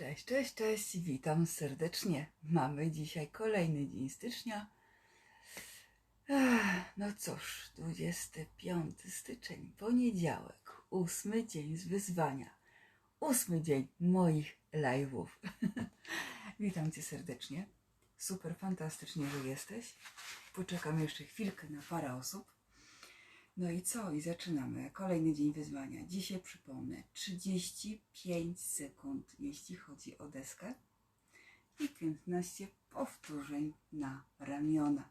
Cześć, cześć, cześć, witam serdecznie. Mamy dzisiaj kolejny dzień stycznia. Ech, No cóż, 25 styczeń, poniedziałek, ósmy dzień z wyzwania, ósmy dzień moich live'ów. witam Cię serdecznie. Super, fantastycznie, że jesteś. Poczekam jeszcze chwilkę na parę osób. No i co? I zaczynamy. Kolejny dzień wyzwania. Dzisiaj przypomnę 35 sekund, jeśli chodzi o deskę i 15 powtórzeń na ramiona.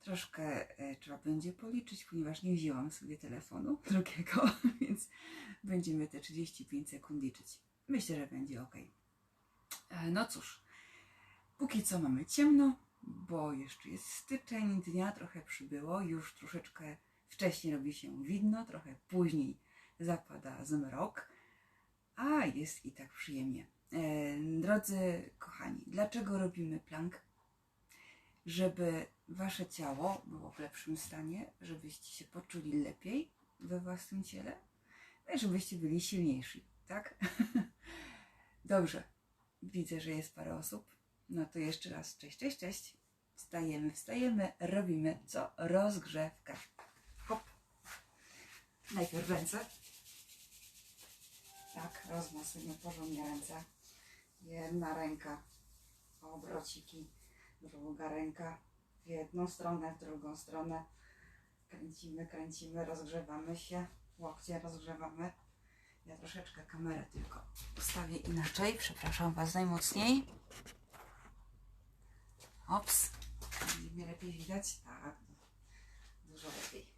Troszkę e, trzeba będzie policzyć, ponieważ nie wzięłam sobie telefonu drugiego, więc będziemy te 35 sekund liczyć. Myślę, że będzie ok. No cóż, póki co mamy ciemno, bo jeszcze jest styczeń, dnia trochę przybyło, już troszeczkę wcześniej robi się widno, trochę później zapada zmrok, a jest i tak przyjemnie. E, drodzy kochani, dlaczego robimy plank? Żeby wasze ciało było w lepszym stanie, żebyście się poczuli lepiej we własnym ciele, no i żebyście byli silniejsi, tak? Dobrze, widzę, że jest parę osób. No to jeszcze raz, cześć, cześć, cześć. Wstajemy, wstajemy, robimy co? Rozgrzewkę. Najpierw ręce. Tak, rozmasujmy porządnie ręce. Jedna ręka, obrociki, druga ręka w jedną stronę, w drugą stronę. Kręcimy, kręcimy, rozgrzewamy się. Łokcie rozgrzewamy. Ja troszeczkę kamerę tylko ustawię inaczej. Przepraszam Was najmocniej. Ops. Mnie lepiej widać? Tak, dużo lepiej.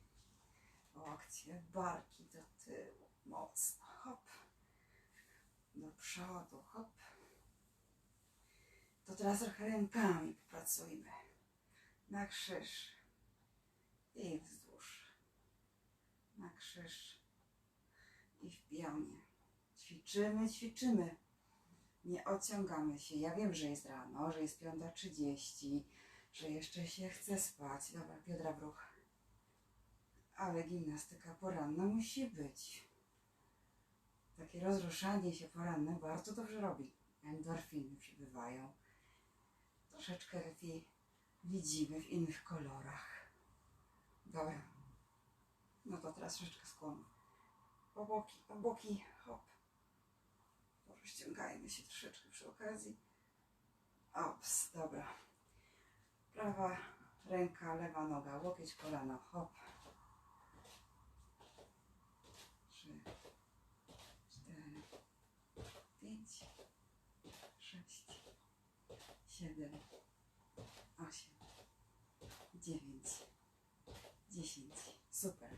Łokcie, barki do tyłu, mocno, hop, do przodu, hop. To teraz trochę rękami popracujmy. Na krzyż i wzdłuż. Na krzyż i w pionie. Ćwiczymy, ćwiczymy. Nie ociągamy się. Ja wiem, że jest rano, że jest 5.30, że jeszcze się chce spać. Dobra, biodra w ruch ale gimnastyka poranna musi być. Takie rozruszanie się poranne bardzo dobrze robi. Endorfiny przybywają. Troszeczkę lepiej widzimy w innych kolorach. Dobra. No to teraz troszeczkę skłonu. Po boki, po boki, hop. Rozciągajmy się troszeczkę przy okazji. Ops, dobra. Prawa ręka, lewa noga, łokieć, kolano, hop. trzy, cztery, pięć, sześć, siedem, osiem, dziewięć, dziesięć. Super.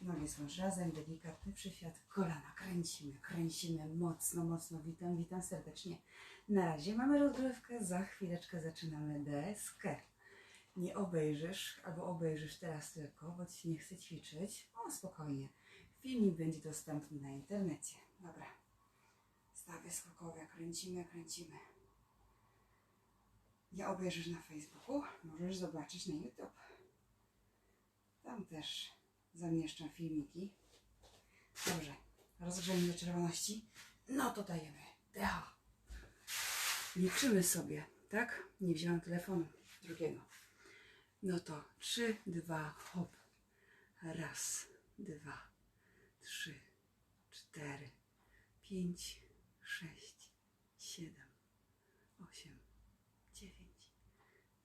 Nogi są razem, delikatny przysiad, kolana kręcimy, kręcimy mocno, mocno. Witam, witam serdecznie. Na razie mamy rozgrywkę, za chwileczkę zaczynamy deskę. Nie obejrzysz, albo obejrzysz teraz tylko, bo ci nie chce ćwiczyć. O, spokojnie. Filmik będzie dostępny na internecie. Dobra. Stawy skokowe. Kręcimy, kręcimy. Nie obejrzysz na Facebooku, możesz zobaczyć na YouTube. Tam też zamieszczam filmiki. Dobrze. Rozgrzejmy do czerwoności. No to dajemy. DH. Liczymy sobie, tak? Nie wziąłem telefonu drugiego. No to trzy, dwa, hop. Raz, dwa, trzy, cztery, pięć, sześć, siedem, osiem,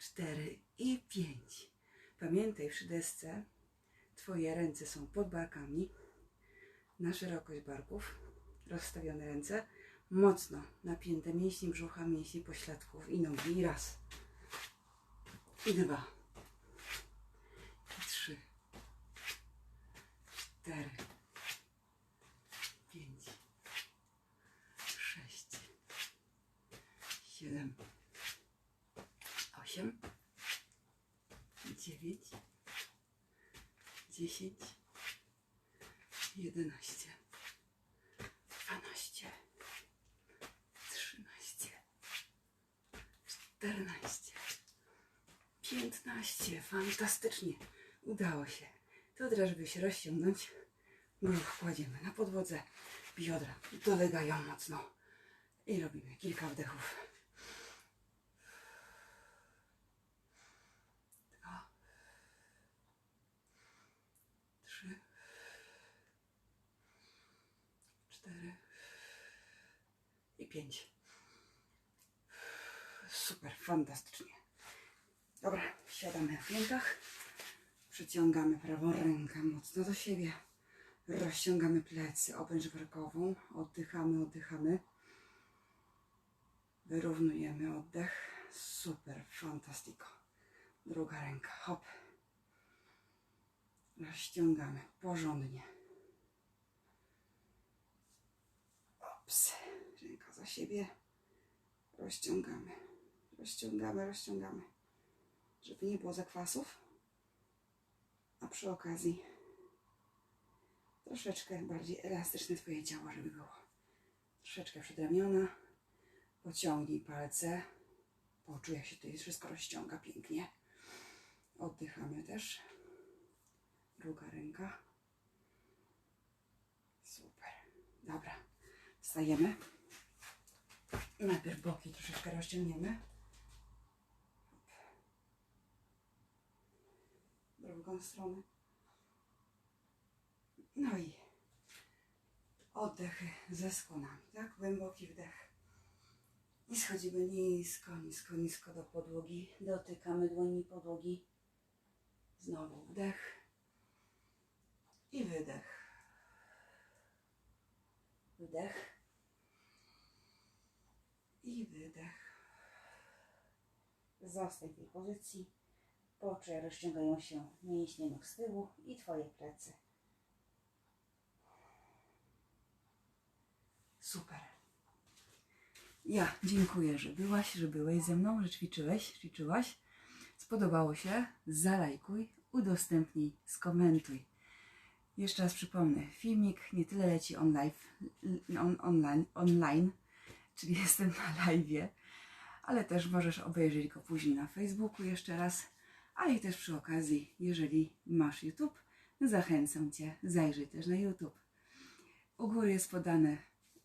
4 i 5. Pamiętaj przy desce, Twoje ręce są pod barkami, na szerokość barków, rozstawione ręce, mocno napięte mięśnie brzucha, mięśnie pośladków i nogi. Raz, i dwa, i trzy, cztery, pięć, sześć, siedem, osiem, dziewięć, dziesięć, jedenaście, dwanaście, trzynaście, czternaście, piętnaście. Fantastycznie. Udało się. To teraz, żeby się rozciągnąć, brzuch kładziemy na podłodze, biodra dolegają mocno i robimy kilka wdechów. 5. Super, fantastycznie. Dobra, siadamy w rękach, Przyciągamy prawą rękę mocno do siebie. Rozciągamy plecy, obręcz barkową. Oddychamy, oddychamy. Wyrównujemy oddech. Super, fantastiko. Druga ręka, hop. Rozciągamy porządnie. Ops. Za siebie. Rozciągamy. Rozciągamy, rozciągamy. Żeby nie było zakwasów. A przy okazji troszeczkę bardziej elastyczne Twoje ciało, żeby było. Troszeczkę przedramiona. Pociągnij palce. Poczuj, jak się tutaj wszystko rozciąga pięknie. Oddychamy też. Druga ręka. Super. Dobra. Wstajemy. Najpierw boki troszeczkę rozciągniemy. Drugą stronę. No i oddechy ze skłonami, tak? Głęboki wdech. I schodzimy nisko, nisko, nisko do podłogi. Dotykamy dłoni podłogi. Znowu wdech. I wydech. Wdech. I wydech. Zostań w tej pozycji. Jak rozciągają się mięśnie nóg z tyłu i Twoje plecy. Super. Ja dziękuję, że byłaś, że byłeś ze mną, że ćwiczyłeś, ćwiczyłaś. Spodobało się? Zalajkuj, udostępnij, skomentuj. Jeszcze raz przypomnę, filmik nie tyle leci on live, on, online, online, czyli jestem na live, ale też możesz obejrzeć go później na Facebooku jeszcze raz, ale i też przy okazji, jeżeli masz YouTube, zachęcam Cię, zajrzyj też na YouTube. U góry jest podane,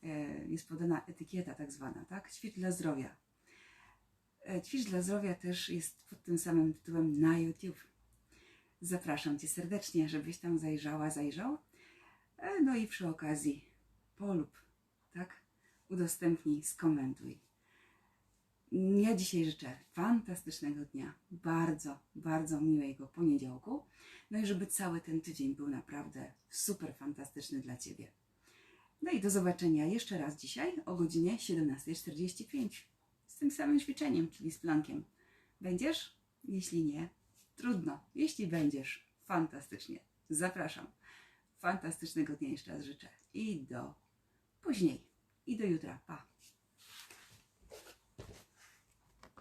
e, jest podana etykieta tak zwana, tak? Ćwicz dla zdrowia. E, Ćwicz dla zdrowia też jest pod tym samym tytułem na YouTube. Zapraszam Cię serdecznie, żebyś tam zajrzała, zajrzał. E, No i przy okazji polub? Udostępnij, skomentuj. Ja dzisiaj życzę fantastycznego dnia, bardzo, bardzo miłego poniedziałku. No i żeby cały ten tydzień był naprawdę super fantastyczny dla Ciebie. No i do zobaczenia jeszcze raz dzisiaj o godzinie 17.45 z tym samym ćwiczeniem, czyli z plankiem. Będziesz? Jeśli nie, trudno. Jeśli będziesz, fantastycznie. Zapraszam. Fantastycznego dnia jeszcze raz życzę. I do później. I do jutra. Pa.